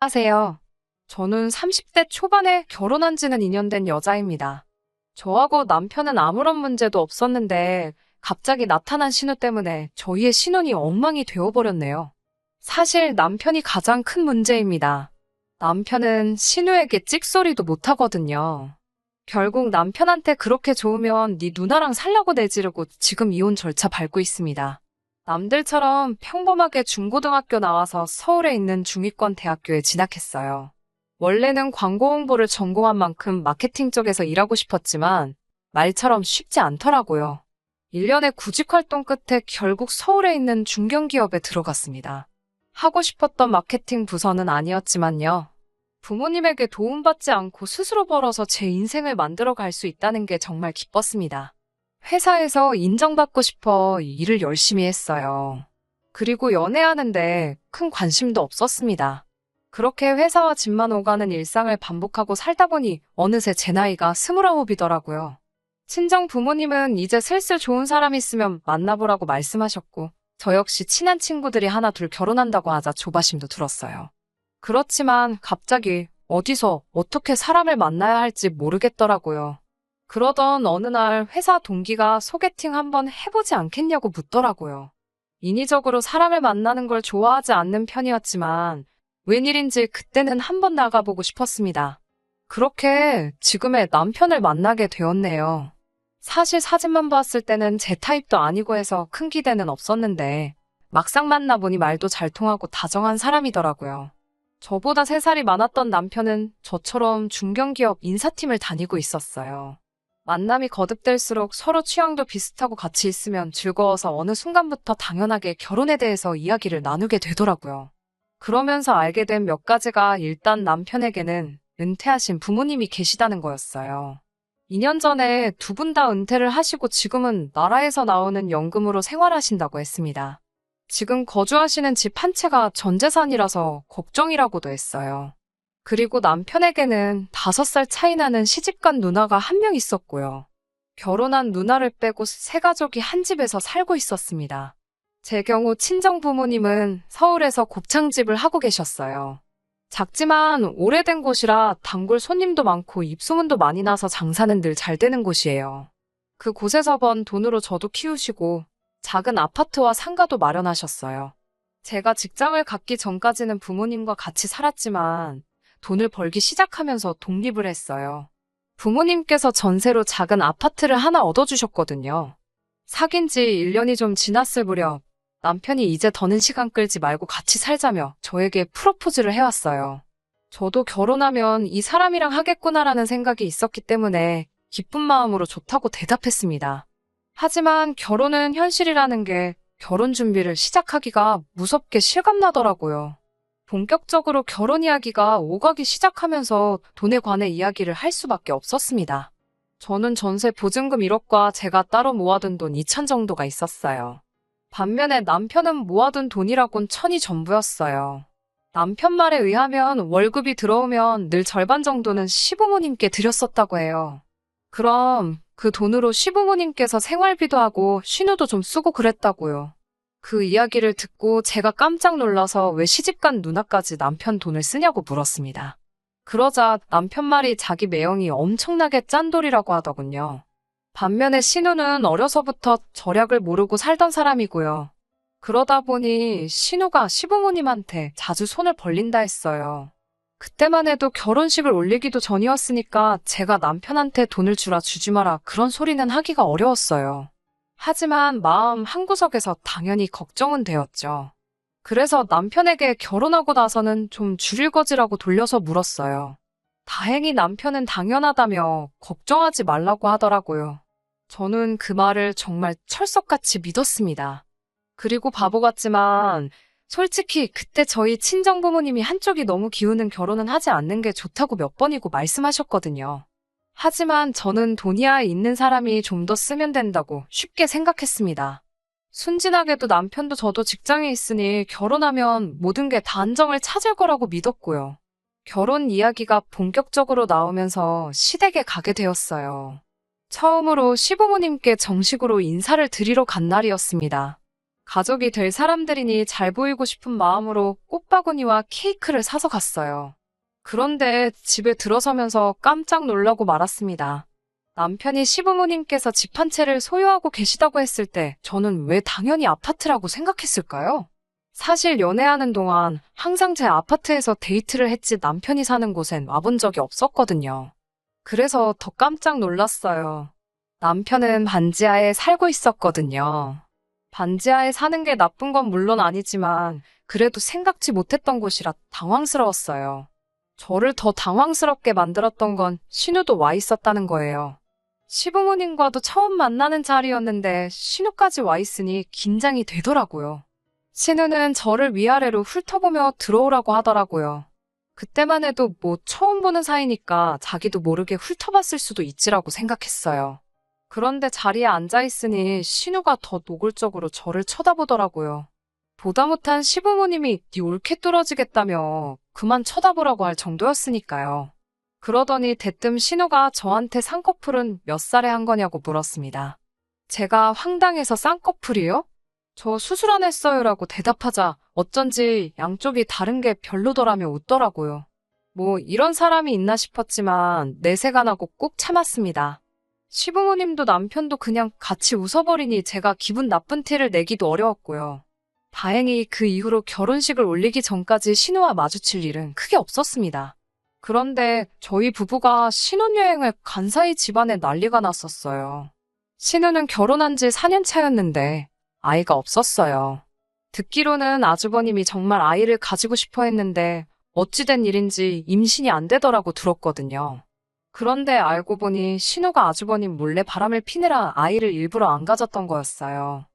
하세요. 저는 30대 초반에 결혼한 지는 2년 된 여자입니다. 저하고 남편은 아무런 문제도 없었는데 갑자기 나타난 신우 때문에 저희의 신혼이 엉망이 되어버렸네요. 사실 남편이 가장 큰 문제입니다. 남편은 신우에게 찍소리도 못하거든요. 결국 남편한테 그렇게 좋으면 네 누나랑 살라고 내지르고 지금 이혼 절차 밟고 있습니다. 남들처럼 평범하게 중고등학교 나와서 서울에 있는 중위권 대학교에 진학했어요. 원래는 광고 홍보를 전공한 만큼 마케팅 쪽에서 일하고 싶었지만 말처럼 쉽지 않더라고요. 1년의 구직 활동 끝에 결국 서울에 있는 중견기업에 들어갔습니다. 하고 싶었던 마케팅 부서는 아니었지만요. 부모님에게 도움받지 않고 스스로 벌어서 제 인생을 만들어 갈 수 있다는 게 정말 기뻤습니다. 회사에서 인정받고 싶어 일을 열심히 했어요. 그리고 연애하는데 큰 관심도 없었습니다. 그렇게 회사와 집만 오가는 일상을 반복하고 살다 보니 어느새 제 나이가 스물아홉이더라고요. 친정 부모님은 이제 슬슬 좋은 사람 있으면 만나보라고 말씀하셨고, 저 역시 친한 친구들이 하나 둘 결혼한다고 하자 조바심도 들었어요. 그렇지만 갑자기 어디서 어떻게 사람을 만나야 할지 모르겠더라고요. 그러던 어느 날 회사 동기가 소개팅 한번 해보지 않겠냐고 묻더라고요. 인위적으로 사람을 만나는 걸 좋아하지 않는 편이었지만 웬일인지 그때는 한번 나가보고 싶었습니다. 그렇게 지금의 남편을 만나게 되었네요. 사실 사진만 봤을 때는 제 타입도 아니고 해서 큰 기대는 없었는데 막상 만나보니 말도 잘 통하고 다정한 사람이더라고요. 저보다 3살이 많았던 남편은 저처럼 중견기업 인사팀을 다니고 있었어요. 만남이 거듭될수록 서로 취향도 비슷하고 같이 있으면 즐거워서 어느 순간부터 당연하게 결혼에 대해서 이야기를 나누게 되더라고요. 그러면서 알게 된 몇 가지가 일단 남편에게는 은퇴하신 부모님이 계시다는 거였어요. 2년 전에 두 분 다 은퇴를 하시고 지금은 나라에서 나오는 연금으로 생활하신다고 했습니다. 지금 거주하시는 집 한 채가 전 재산이라서 걱정이라고도 했어요. 그리고 남편에게는 다섯 살 차이 나는 시집간 누나가 한 명 있었고요. 결혼한 누나를 빼고 세 가족이 한 집에서 살고 있었습니다. 제 경우 친정 부모님은 서울에서 곱창집을 하고 계셨어요. 작지만 오래된 곳이라 단골 손님도 많고 입소문도 많이 나서 장사는 늘 잘 되는 곳이에요. 그 곳에서 번 돈으로 저도 키우시고 작은 아파트와 상가도 마련하셨어요. 제가 직장을 갖기 전까지는 부모님과 같이 살았지만 돈을 벌기 시작하면서 독립을 했어요. 부모님께서 전세로 작은 아파트를 하나 얻어주셨거든요. 사귄 지 1년이 좀 지났을 무렵 남편이 이제 더는 시간 끌지 말고 같이 살자며 저에게 프로포즈를 해왔어요. 저도 결혼하면 이 사람이랑 하겠구나라는 생각이 있었기 때문에 기쁜 마음으로 좋다고 대답했습니다. 하지만 결혼은 현실이라는 게 결혼 준비를 시작하기가 무섭게 실감나더라고요. 본격적으로 결혼 이야기가 오가기 시작하면서 돈에 관해 이야기를 할 수밖에 없었습니다. 저는 전세 보증금 1억과 제가 따로 모아둔 돈 2천 정도가 있었어요. 반면에 남편은 모아둔 돈이라곤 천이 전부였어요. 남편 말에 의하면 월급이 들어오면 늘 절반 정도는 시부모님께 드렸었다고 해요. 그럼 그 돈으로 시부모님께서 생활비도 하고 신우도 좀 쓰고 그랬다고요. 그 이야기를 듣고 제가 깜짝 놀라서 왜 시집간 누나까지 남편 돈을 쓰냐고 물었습니다. 그러자 남편 말이 자기 매형이 엄청나게 짠돌이라고 하더군요. 반면에 신우는 어려서부터 절약을 모르고 살던 사람이고요. 그러다 보니 신우가 시부모님한테 자주 손을 벌린다 했어요. 그때만 해도 결혼식을 올리기도 전이었으니까 제가 남편한테 돈을 주라 주지 마라 그런 소리는 하기가 어려웠어요. 하지만 마음 한구석에서 당연히 걱정은 되었죠. 그래서 남편에게 결혼하고 나서는 좀 줄일 거지라고 돌려서 물었어요. 다행히 남편은 당연하다며 걱정하지 말라고 하더라고요. 저는 그 말을 정말 철석같이 믿었습니다. 그리고 바보 같지만 솔직히 그때 저희 친정 부모님이 한쪽이 너무 기우는 결혼은 하지 않는 게 좋다고 몇 번이고 말씀하셨거든요. 하지만 저는 돈이야 있는 사람이 좀 더 쓰면 된다고 쉽게 생각했습니다. 순진하게도 남편도 저도 직장에 있으니 결혼하면 모든 게 다 안정을 찾을 거라고 믿었고요. 결혼 이야기가 본격적으로 나오면서 시댁에 가게 되었어요. 처음으로 시부모님께 정식으로 인사를 드리러 간 날이었습니다. 가족이 될 사람들이니 잘 보이고 싶은 마음으로 꽃바구니와 케이크를 사서 갔어요. 그런데 집에 들어서면서 깜짝 놀라고 말았습니다. 남편이 시부모님께서 집 한 채를 소유하고 계시다고 했을 때 저는 왜 당연히 아파트라고 생각했을까요? 사실 연애하는 동안 항상 제 아파트에서 데이트를 했지 남편이 사는 곳엔 와본 적이 없었거든요. 그래서 더 깜짝 놀랐어요. 남편은 반지하에 살고 있었거든요. 반지하에 사는 게 나쁜 건 물론 아니지만 그래도 생각지 못했던 곳이라 당황스러웠어요. 저를 더 당황스럽게 만들었던 건 신우도 와 있었다는 거예요. 시부모님과도 처음 만나는 자리였는데 신우까지 와 있으니 긴장이 되더라고요. 신우는 저를 위아래로 훑어보며 들어오라고 하더라고요. 그때만 해도 뭐 처음 보는 사이니까 자기도 모르게 훑어봤을 수도 있지라고 생각했어요. 그런데 자리에 앉아있으니 신우가 더 노골적으로 저를 쳐다보더라고요. 보다 못한 시부모님이 네 올케 뚫어지겠다며 그만 쳐다보라고 할 정도였으니까요. 그러더니 대뜸 신우가 저한테 쌍꺼풀은 몇 살에 한 거냐고 물었습니다. 제가 황당해서 쌍꺼풀이요? 저 수술 안 했어요라고 대답하자 어쩐지 양쪽이 다른 게 별로더라며 웃더라고요. 뭐 이런 사람이 있나 싶었지만 내색 안 하고 꾹 참았습니다. 시부모님도 남편도 그냥 같이 웃어버리니 제가 기분 나쁜 티를 내기도 어려웠고요. 다행히 그 이후로 결혼식을 올리기 전까지 신우와 마주칠 일은 크게 없었습니다. 그런데 저희 부부가 신혼여행을 간 사이 집안에 난리가 났었어요. 신우는 결혼한 지 4년 차였는데 아이가 없었어요. 듣기로는 아주버님이 정말 아이를 가지고 싶어 했는데 어찌된 일인지 임신이 안 되더라고 들었거든요. 그런데 알고 보니 신우가 아주버님 몰래 바람을 피느라 아이를 일부러 안 가졌던 거였어요.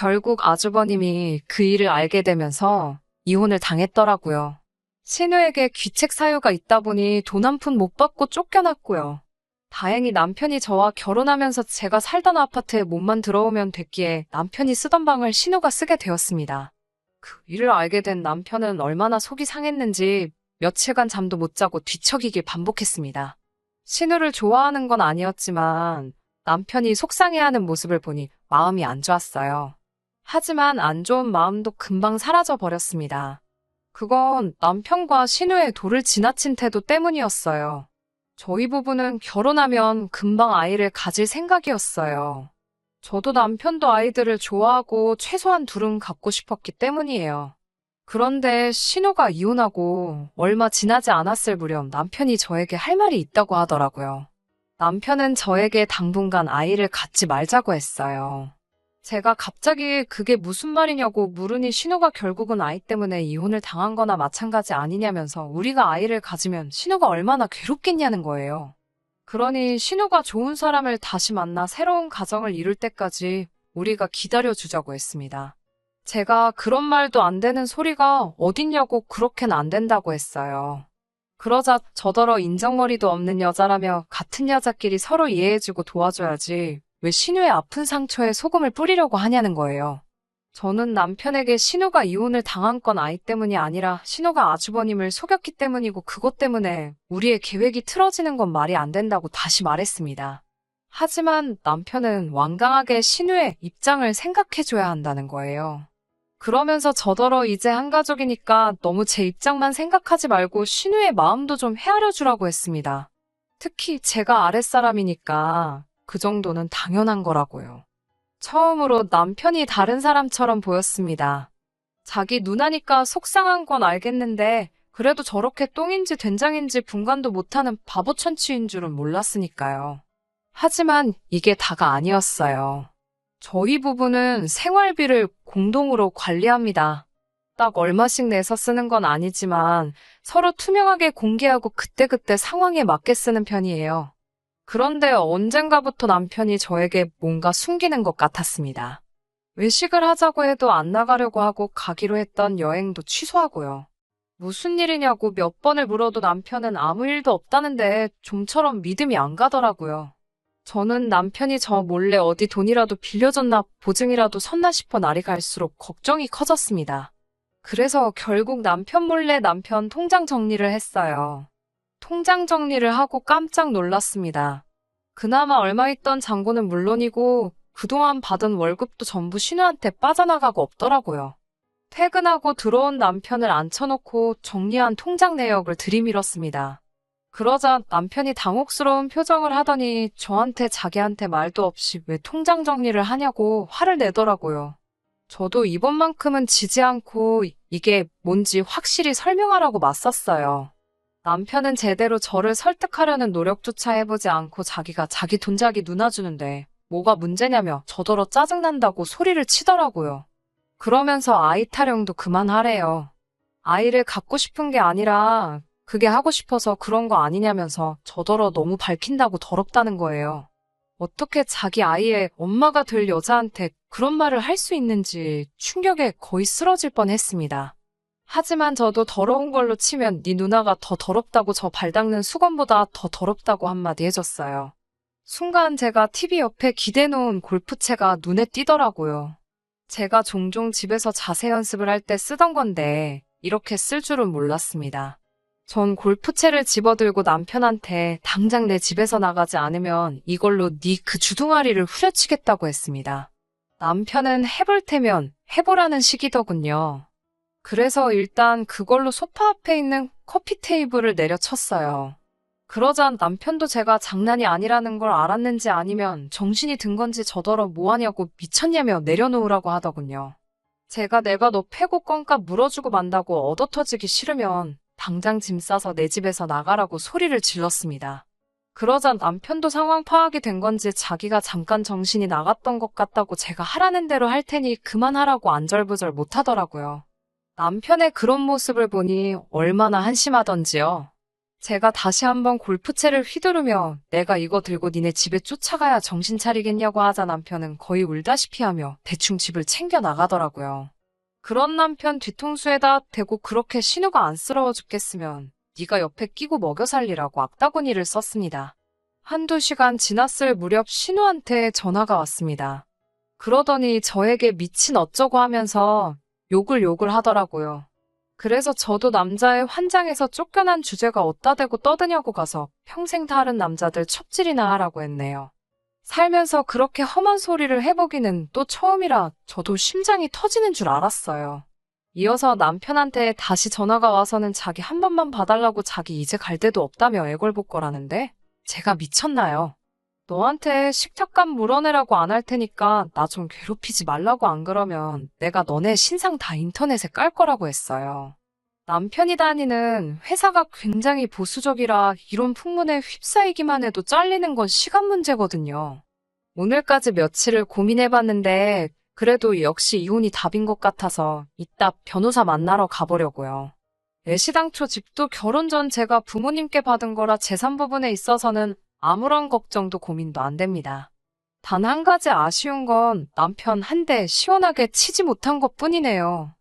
결국 아주버님이 그 일을 알게 되면서 이혼을 당했더라고요. 신우에게 귀책 사유가 있다 보니 돈 한 푼 못 받고 쫓겨났고요. 다행히 남편이 저와 결혼하면서 제가 살던 아파트에 몸만 들어오면 됐기에 남편이 쓰던 방을 신우가 쓰게 되었습니다. 그 일을 알게 된 남편은 얼마나 속이 상했는지 며칠간 잠도 못 자고 뒤척이길 반복했습니다. 신우를 좋아하는 건 아니었지만 남편이 속상해하는 모습을 보니 마음이 안 좋았어요. 하지만 안 좋은 마음도 금방 사라져 버렸습니다. 그건 남편과 신우의 도를 지나친 태도 때문이었어요. 저희 부부는 결혼하면 금방 아이를 가질 생각이었어요. 저도 남편도 아이들을 좋아하고 최소한 둘은 갖고 싶었기 때문이에요. 그런데 신우가 이혼하고 얼마 지나지 않았을 무렵 남편이 저에게 할 말이 있다고 하더라고요. 남편은 저에게 당분간 아이를 갖지 말자고 했어요. 제가 갑자기 그게 무슨 말이냐고 물으니 신우가 결국은 아이 때문에 이혼을 당한 거나 마찬가지 아니냐면서 우리가 아이를 가지면 신우가 얼마나 괴롭겠냐는 거예요. 그러니 신우가 좋은 사람을 다시 만나 새로운 가정을 이룰 때까지 우리가 기다려주자고 했습니다. 제가 그런 말도 안 되는 소리가 어딨냐고 그렇게는 안 된다고 했어요. 그러자 저더러 인정머리도 없는 여자라며 같은 여자끼리 서로 이해해주고 도와줘야지 왜 신우의 아픈 상처에 소금을 뿌리려고 하냐는 거예요. 저는 남편에게 신우가 이혼을 당한 건 아이 때문이 아니라 신우가 아주버님을 속였기 때문이고 그것 때문에 우리의 계획이 틀어지는 건 말이 안 된다고 다시 말했습니다. 하지만 남편은 완강하게 신우의 입장을 생각해줘야 한다는 거예요. 그러면서 저더러 이제 한 가족이니까 너무 제 입장만 생각하지 말고 신우의 마음도 좀 헤아려 주라고 했습니다. 특히 제가 아랫사람이니까 그 정도는 당연한 거라고요. 처음으로 남편이 다른 사람처럼 보였습니다. 자기 누나니까 속상한 건 알겠는데 그래도 저렇게 똥인지 된장인지 분간도 못하는 바보 천치인 줄은 몰랐으니까요. 하지만 이게 다가 아니었어요. 저희 부부는 생활비를 공동으로 관리합니다. 딱 얼마씩 내서 쓰는 건 아니지만 서로 투명하게 공개하고 그때그때 상황에 맞게 쓰는 편이에요. 그런데 언젠가부터 남편이 저에게 뭔가 숨기는 것 같았습니다. 외식을 하자고 해도 안 나가려고 하고 가기로 했던 여행도 취소하고요. 무슨 일이냐고 몇 번을 물어도 남편은 아무 일도 없다는데 좀처럼 믿음이 안 가더라고요. 저는 남편이 저 몰래 어디 돈이라도 빌려줬나 보증이라도 섰나 싶어 날이 갈수록 걱정이 커졌습니다. 그래서 결국 남편 몰래 남편 통장 정리를 했어요. 통장 정리를 하고 깜짝 놀랐습니다. 그나마 얼마 있던 잔고는 물론이고 그동안 받은 월급도 전부 신우한테 빠져나가고 없더라고요. 퇴근하고 들어온 남편을 앉혀놓고 정리한 통장 내역을 들이밀었습니다. 그러자 남편이 당혹스러운 표정을 하더니 저한테 자기한테 말도 없이 왜 통장 정리를 하냐고 화를 내더라고요. 저도 이번만큼은 지지 않고 이게 뭔지 확실히 설명하라고 맞섰어요. 남편은 제대로 저를 설득하려는 노력조차 해보지 않고 자기가 자기 돈 자기 누나 주는데 뭐가 문제냐며 저더러 짜증난다고 소리를 치더라고요. 그러면서 아이 타령도 그만하래요. 아이를 갖고 싶은 게 아니라 그게 하고 싶어서 그런 거 아니냐면서 저더러 너무 밝힌다고 더럽다는 거예요. 어떻게 자기 아이의 엄마가 될 여자한테 그런 말을 할 수 있는지 충격에 거의 쓰러질 뻔 했습니다. 하지만 저도 더러운 걸로 치면 네 누나가 더 더럽다고 저 발 닦는 수건보다 더 더럽다고 한마디 해줬어요. 순간 제가 TV 옆에 기대놓은 골프채가 눈에 띄더라고요. 제가 종종 집에서 자세 연습을 할 때 쓰던 건데 이렇게 쓸 줄은 몰랐습니다. 전 골프채를 집어들고 남편한테 당장 내 집에서 나가지 않으면 이걸로 네 그 주둥아리를 후려치겠다고 했습니다. 남편은 해볼 테면 해보라는 식이더군요. 그래서 일단 그걸로 소파 앞에 있는 커피 테이블을 내려쳤어요. 그러자 남편도 제가 장난이 아니라는 걸 알았는지 아니면 정신이 든 건지 저더러 뭐하냐고 미쳤냐며 내려놓으라고 하더군요. 제가 내가 너 패고 껌값 물어주고 만다고 얻어터지기 싫으면 당장 짐 싸서 내 집에서 나가라고 소리를 질렀습니다. 그러자 남편도 상황 파악이 된 건지 자기가 잠깐 정신이 나갔던 것 같다고 제가 하라는 대로 할 테니 그만하라고 안절부절 못하더라고요. 남편의 그런 모습을 보니 얼마나 한심하던지요. 제가 다시 한번 골프채를 휘두르며 내가 이거 들고 니네 집에 쫓아가야 정신 차리겠냐고 하자 남편은 거의 울다시피 하며 대충 집을 챙겨 나가더라고요. 그런 남편 뒤통수에다 대고 그렇게 신우가 안쓰러워 죽겠으면 네가 옆에 끼고 먹여 살리라고 악다구니를 썼습니다. 한두 시간 지났을 무렵 신우한테 전화가 왔습니다. 그러더니 저에게 미친 어쩌고 하면서 욕을 욕을 하더라고요. 그래서 저도 남자의 환장에서 쫓겨난 주제가 어따 대고 떠드냐고 가서 평생 다른 남자들 첩질이나 하라고 했네요. 살면서 그렇게 험한 소리를 해보기는 또 처음이라 저도 심장이 터지는 줄 알았어요. 이어서 남편한테 다시 전화가 와서는 자기 한 번만 봐달라고 자기 이제 갈 데도 없다며 애걸복걸하는데 제가 미쳤나요? 너한테 식탁값 물어내라고 안 할 테니까 나 좀 괴롭히지 말라고 안 그러면 내가 너네 신상 다 인터넷에 깔 거라고 했어요. 남편이 다니는 회사가 굉장히 보수적이라 이런 풍문에 휩싸이기만 해도 잘리는 건 시간 문제거든요. 오늘까지 며칠을 고민해봤는데 그래도 역시 이혼이 답인 것 같아서 이따 변호사 만나러 가보려고요. 애시당초 집도 결혼 전 제가 부모님께 받은 거라 재산 부분에 있어서는 아무런 걱정도 고민도 안 됩니다. 단 한 가지 아쉬운 건 남편 한 대 시원하게 치지 못한 것 뿐이네요.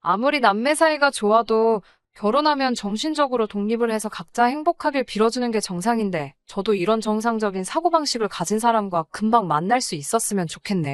아무리 남매 사이가 좋아도 결혼하면 정신적으로 독립을 해서 각자 행복하길 빌어주는 게 정상인데 저도 이런 정상적인 사고방식을 가진 사람과 금방 만날 수 있었으면 좋겠네요.